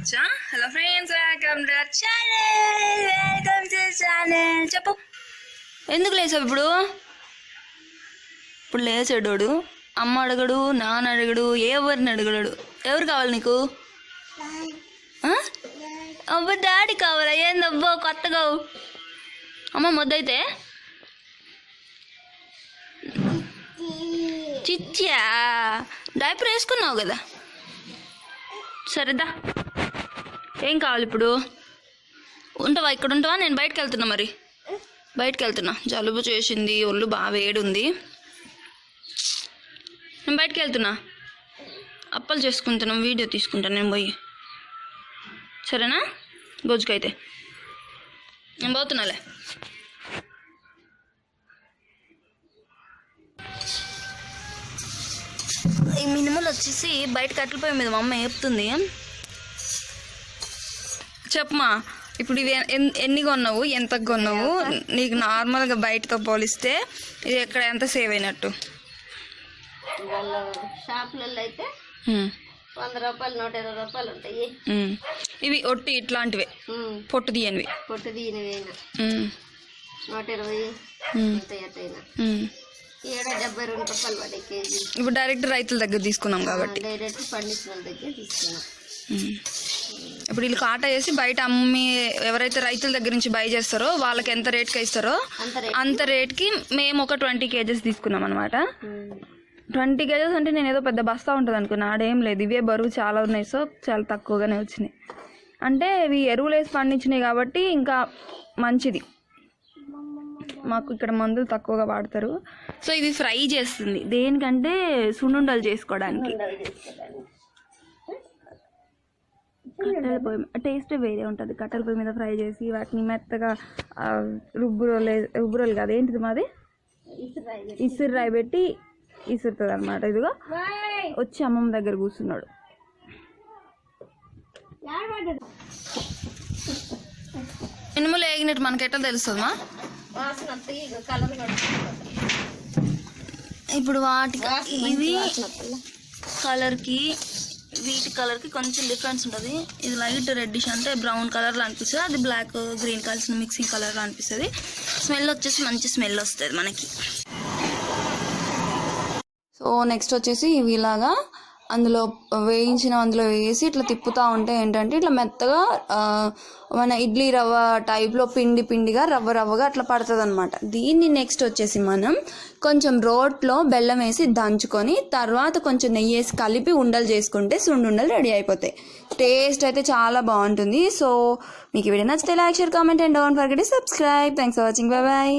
వచ్చా? Hello friends welcome to channel welcome to channel చెప్పు. ఎందుకు లేచావు ఇప్పుడు? ఇప్పుడు లేచాడు అమ్మ అడగడు నాన్న అడగడు ఎవరిని అడగడు ఎవరు కావాలి నీకు? అబ్బా డాడీ కావాలా? ఏందబ్బా కొత్తగా అమ్మ మొద్దైతే? చిచ్చా. డైపర్ వేసుకున్నావు కదా? సరేదా. ఏం కావాలి ఇప్పుడు? ఉంటావా ఇక్కడ ఉంటావా నేను బయటకు వెళ్తున్నా మరి. బయటకు వెళ్తున్నా జలుబు చేసింది ఒళ్ళు బాగా వేడి ఉంది నేను బయటకు వెళ్తున్నా అప్పలు చేసుకుంటున్నాం వీడియో తీసుకుంటాను నేను పోయి. సరేనా? గొజ్జుకైతే నేను పోతున్నాలే. ఈ మినిమల్ వచ్చేసి బయట కట్టెలపోయి మీద మా అమ్మ వేపుతుంది చెప్పమా? ఇప్పుడు ఇవి ఎన్- ఎన్ని కొన్నావు? ఎంత కొన్నావు? నీకు నార్మల్గా బయటతో పోలిస్తే ఇది ఎక్కడ ఎంత సేవ్ అయినట్టు? షాపులలో అయితే వంద రూపాయలు నూట ఇరవై రూపాయలు ఉంటాయి. ఇవి ఒట్టి ఇట్లాంటివే. పొట్టు తీయనివి. పొట్టు ఉమ్, నూట ఇరవై ఉంటాయి. ఏడ డెబ్బై రెండు రూపాయలు పడే కేజీ. ఇప్పుడు డైరెక్ట్ రైతుల దగ్గర తీసుకున్నాం కాబట్టి. డైరెక్ట్ పండించిన వాళ్ళ దగ్గర తీసుకున్నాం. ఉమ్. ఇప్పుడు వీళ్ళు కాటా చేసి బయట అమ్మి ఎవరైతే రైతుల దగ్గర నుంచి బై చేస్తారో వాళ్ళకి ఎంత రేట్కి ఇస్తారో అంత రేట్. అంత రేట్కి మేము ఒక ట్వంటీ కేజెస్ తీసుకున్నాం అనమాట ట్వంటీ కేజెస్ అంటే నేను ఏదో పెద్ద బస్తా ఉంటుంది అనుకున్నా. ఆడేం లేదు. ఇవే బరువు చాలా ఉన్నాయి. సో చాలా తక్కువగానే వచ్చినాయి. అంటే ఇవి ఎరువులు వేసి పండించినాయి కాబట్టి ఇంకా మంచిది. మాకు ఇక్కడ మందులు తక్కువగా వాడతారు. సో ఇది ఫ్రై చేస్తుంది. దేనికంటే సున్నుండలు చేసుకోవడానికి. కట్టెల పొయ్యి టేస్ట్ వేరే ఉంటుంది. కట్టెల పొయ్యి మీద ఫ్రై చేసి వాటిని మెత్తగా రుబ్బురోలు రుబ్బురోలు కాదు. ఏంటిది మాది. ఇసురు రాయి పెట్టి ఇసురుతుంది అనమాట ఇదిగో వచ్చి అమ్మమ్మ దగ్గర కూర్చున్నాడు. వేగినట్టు మనకి ఎట్లా తెలుస్తుందా వాసన వస్తాయి ఇక కలర్. ఇప్పుడు వాటికి ఇవి? కలర్కి వీటి కలర్కి కొంచెం డిఫరెన్స్ ఉంటుంది ఇది లైట్ రెడ్డిష్ అంటే బ్రౌన్ కలర్లో అనిపిస్తుంది అది బ్లాక్ గ్రీన్ కలిసిన మిక్సింగ్ కలర్లో అనిపిస్తుంది స్మెల్ వచ్చేసి మంచి స్మెల్ వస్తుంది మనకి సో నెక్స్ట్ వచ్చేసి ఇవి ఇలాగా అందులో వేయించిన అందులో వేసి ఇట్లా తిప్పుతూ ఉంటే ఏంటంటే ఇట్లా మెత్తగా మన ఇడ్లీ రవ్వ టైప్లో పిండి పిండిగా రవ్వ రవ్వగా అట్లా పడుతుంది అనమాట దీన్ని నెక్స్ట్ వచ్చేసి మనం కొంచెం రోట్లో బెల్లం వేసి దంచుకొని తర్వాత కొంచెం నెయ్యి వేసి కలిపి ఉండలు చేసుకుంటే సుండుండలు రెడీ అయిపోతాయి. టేస్ట్ అయితే చాలా బాగుంటుంది. సో మీకు వీడియో నచ్చితే like share comment and don't forget subscribe thanks for watching bye bye